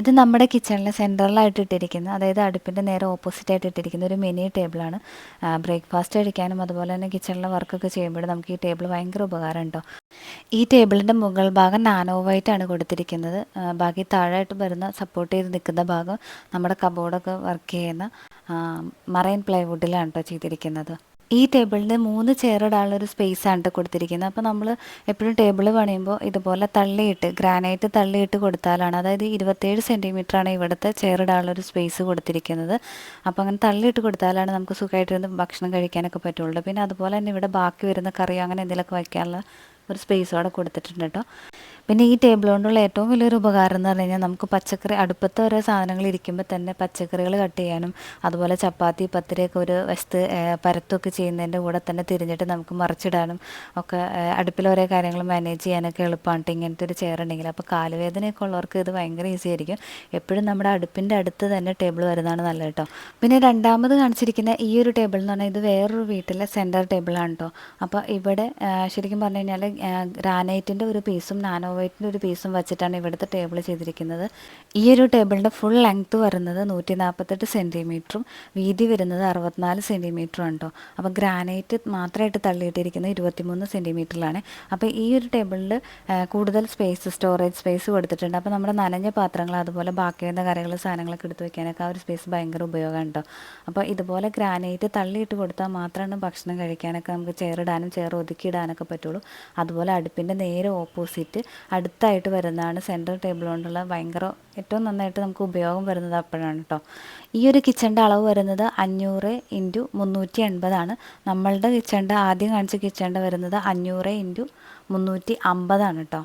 ഇത് നമ്മുടെ കിച്ചണിലെ സെൻട്രലായിട്ട് ഇട്ടിരിക്കുന്ന അതായത് അടുപ്പിന്റെ നേരെ ഓപ്പോസിറ്റ് ആയിട്ട് ഇട്ടിരിക്കുന്ന ഒരു മിനി ടേബിളാണ് ബ്രേക്ക്ഫാസ്റ്റ് കഴിക്കാനും അതുപോലെ തന്നെ കിച്ചണിലെ വർക്കൊക്കെ ചെയ്യുമ്പോൾ നമുക്ക് ഈ ടേബിൾ ഭയങ്കര ഉപകാരം ഉണ്ടോ ഈ ടേബിളിന്റെ മുകൾ ഭാഗം നാനോ വൈറ്റ് ആണ് കൊടുത്തിരിക്കുന്നത്. ബാക്കി താഴായിട്ട് വരുന്ന സപ്പോർട്ട് ചെയ്ത് നിൽക്കുന്ന ഭാഗം നമ്മുടെ കബോർഡൊക്കെ വർക്ക് ചെയ്യുന്ന മറൈൻ പ്ലൈവുഡിലാണ് കേട്ടോ ചെയ്തിരിക്കുന്നത്. ഈ ടേബിളിന് മൂന്ന് ചെയർ ഇടാനുള്ള ഒരു സ്പേസ് ആണ് കൊടുത്തിരിക്കുന്നത്. അപ്പോൾ നമ്മൾ എപ്പോഴും ടേബിൾ പണിയുമ്പോൾ ഇതുപോലെ തള്ളിയിട്ട് ഗ്രാനൈറ്റ് തള്ളിയിട്ട് കൊടുത്താലാണ് അതായത് ഇരുപത്തേഴ് ആണ് ഇവിടുത്തെ ചെയർ ഇടാനുള്ള ഒരു സ്പേസ് കൊടുത്തിരിക്കുന്നത്. അപ്പോൾ അങ്ങനെ തള്ളിയിട്ട് കൊടുത്താലാണ് നമുക്ക് സുഖമായിട്ടിരുന്ന് ഭക്ഷണം കഴിക്കാനൊക്കെ പറ്റുള്ളൂ. പിന്നെ അതുപോലെ തന്നെ ഇവിടെ ബാക്കി വരുന്ന കറിയോ അങ്ങനെ എന്തെങ്കിലുമൊക്കെ വയ്ക്കാനുള്ള ഒരു സ്പേസ് അവിടെ കൊടുത്തിട്ടുണ്ട് കേട്ടോ പിന്നെ ഈ ടേബിൾ കൊണ്ടുള്ള ഏറ്റവും വലിയൊരു ഉപകാരം എന്ന് പറഞ്ഞു കഴിഞ്ഞാൽ നമുക്ക് പച്ചക്കറി അടുപ്പത്ത് ഓരോ സാധനങ്ങൾ ഇരിക്കുമ്പോൾ തന്നെ പച്ചക്കറികൾ കട്ട് ചെയ്യാനും അതുപോലെ ചപ്പാത്തി പത്തിരിയൊക്കെ ഒരു വശത്ത് പരത്തൊക്കെ ചെയ്യുന്നതിന്റെ കൂടെ തന്നെ തിരിഞ്ഞിട്ട് നമുക്ക് മറിച്ചിടാനും ഒക്കെ അടുപ്പിൽ ഓരോ കാര്യങ്ങൾ മാനേജ് ചെയ്യാനൊക്കെ എളുപ്പമാണ് ഇങ്ങനത്തെ ഒരു ചെയർ ഉണ്ടെങ്കിൽ. അപ്പോൾ കാലുവേദനയൊക്കെ ഉള്ളവർക്ക് ഇത് ഭയങ്കര ഈസി ആയിരിക്കും. എപ്പോഴും നമ്മുടെ അടുപ്പിന്റെ അടുത്ത് തന്നെ ടേബിൾ വരുന്നതാണ് നല്ലത് കേട്ടോ പിന്നെ രണ്ടാമത് കാണിച്ചിരിക്കുന്ന ഈ ഒരു ടേബിൾ എന്ന് പറഞ്ഞാൽ ഇത് വേറൊരു വീട്ടിലെ സെന്റർ ടേബിളാണ് കേട്ടോ അപ്പോൾ ഇവിടെ ശരിക്കും പറഞ്ഞു കഴിഞ്ഞാൽ ഗ്രാനൈറ്റിന്റെ ഒരു പീസും നാനോ വൈറ്റിന്റെ ഒരു പീസും വെച്ചിട്ടാണ് ഇവിടുത്തെ ടേബിൾ ചെയ്തിരിക്കുന്നത്. ഈ ഒരു ടേബിളിന്റെ ഫുൾ ലെങ്ത്ത് വരുന്നത് നൂറ്റി നാൽപ്പത്തെട്ട് സെന്റിമീറ്ററും വീതി വരുന്നത് അറുപത്തിനാല് സെന്റിമീറ്ററും ഉണ്ടോ അപ്പോൾ ഗ്രാനൈറ്റ് മാത്രമായിട്ട് തള്ളിയിട്ടിരിക്കുന്നത് ഇരുപത്തിമൂന്ന് സെന്റിമീറ്ററിലാണ് അപ്പോൾ ഈ ഒരു ടേബിളിൽ കൂടുതൽ സ്പേസ് സ്റ്റോറേജ് സ്പേസ് കൊടുത്തിട്ടുണ്ട്. അപ്പോൾ നമ്മുടെ നനഞ്ഞ പാത്രങ്ങൾ അതുപോലെ ബാക്കി വരുന്ന കറികൾ സാധനങ്ങളൊക്കെ എടുത്ത് വെക്കാനൊക്കെ ആ ഒരു സ്പേസ് ഭയങ്കര ഉപയോഗം ഉണ്ടോ അപ്പോൾ ഇതുപോലെ ഗ്രാനൈറ്റ് തള്ളിയിട്ട് കൊടുത്താൽ മാത്രമാണ് ഭക്ഷണം കഴിക്കാനൊക്കെ നമുക്ക് ചെയറിടാനും ചെയർ ഒതുക്കിയിടാനൊക്കെ പറ്റുള്ളൂ. അതുപോലെ അടുപ്പിന്റെ നേരെ ഓപ്പോസിറ്റ് അടുത്തായിട്ട് വരുന്നതാണ് സെൻട്രൽ ടേബിൾ കൊണ്ടുള്ള ഭയങ്കര ഏറ്റവും നന്നായിട്ട് നമുക്ക് ഉപയോഗം വരുന്നത് അപ്പോഴാണ് കേട്ടോ ഈ ഒരു കിച്ചണിന്റെ അളവ് വരുന്നത് അഞ്ഞൂറ് ഇന്റു മുന്നൂറ്റി എൺപതാണ്. നമ്മളുടെ കിച്ചണിന്റെ ആദ്യം കാണിച്ച കിച്ചണിന്റെ വരുന്നത് അഞ്ഞൂറ് ഇന്റു മുന്നൂറ്റി അമ്പതാണ് കേട്ടോ